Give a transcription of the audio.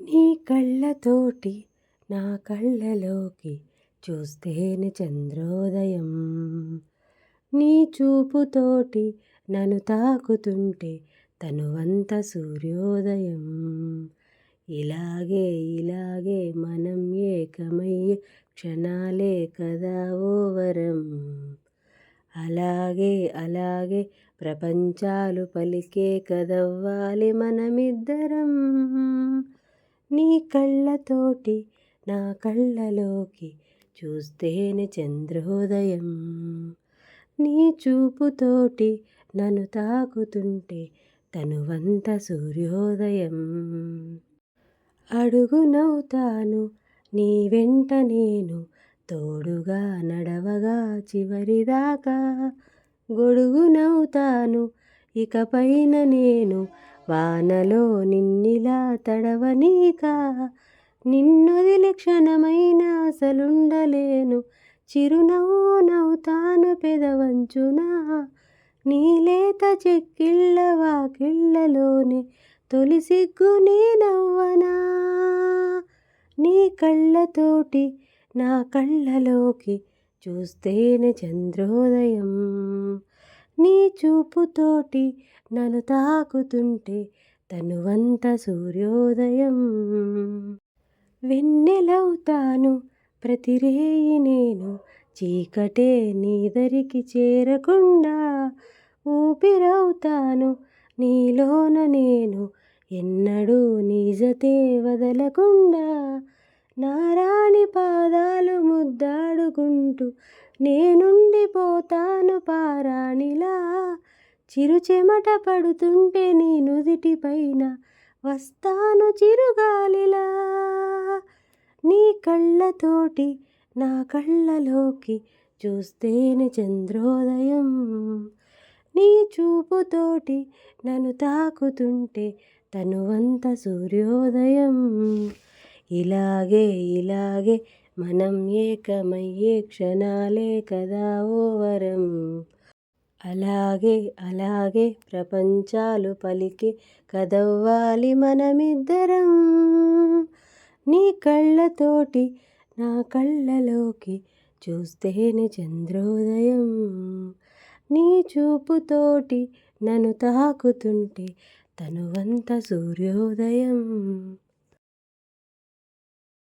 నీ కళ్ళతోటి నా కళ్ళలోకి చూస్తేనే చంద్రోదయం. నీ చూపుతోటి నన్ను తాకుతుంటే తనువంత సూర్యోదయం. ఇలాగే ఇలాగే మనం ఏకమయ్యే క్షణాలే కదా ఓ వరం అలాగే అలాగే ప్రపంచాలు పలికే కదవ్వాలి మనమిద్దరం. నీ కళ్ళతోటి నా కళ్ళలోకి చూస్తేనే చంద్రోదయం. నీ చూపుతోటి నన్ను తాకుతుంటే తనువంత సూర్యోదయం. అడుగునవుతాను నీ వెంట నేను తోడుగా నడవగా చివరిదాకా. గొడుగునవుతాను ఇకపైన నేను వానలో నిన్నిలా తడవనీక నిన్నొదిలి క్షణమైన అసలుండలేను. చిరునవ్వు నవ్వుతాను పెదవంచున నీలేత చెక్కిళ్ళ వాకిళ్ళలోనే తొలి సిగ్గు నీ నవ్వనా. నీ కళ్ళతోటి నా కళ్ళలోకి చూస్తేనే చంద్రోదయం. నీ చూపుతోటి నన్ను తాకుతుంటే తనువంత సూర్యోదయం. వెన్నెలవుతాను ప్రతిరేయి నేను చీకటే నీదరికి చేరకుండా. ఊపిరవుతాను నీలోన నేను ఎన్నడూ నిజతే వదలకుండా. నారాణి పాదాలు ముద్దాడుకుంటూ నేనుండిపోతాను పారాణిలా. చిరు చెమట పడుతుంటే నీ నుదిటి పైన వస్తాను చిరుగాలిలా. నీ కళ్ళతోటి నా కళ్ళలోకి చూస్తేనే చంద్రోదయం. నీ చూపుతోటి నన్ను తాకుతుంటే తనువంత సూర్యోదయం. ఇలాగే ఇలాగే మనం ఏకమయ్యే క్షణాలే కదా ఓ వరం. అలాగే అలాగే ప్రపంచాలు పలికి కదవ్వాలి మనమిద్దరం. నీ కళ్ళతోటి నా కళ్ళలోకి చూస్తేనే చంద్రోదయం. నీ చూపుతోటి నన్ను తాకుతుంటే తనువంత సూర్యోదయం.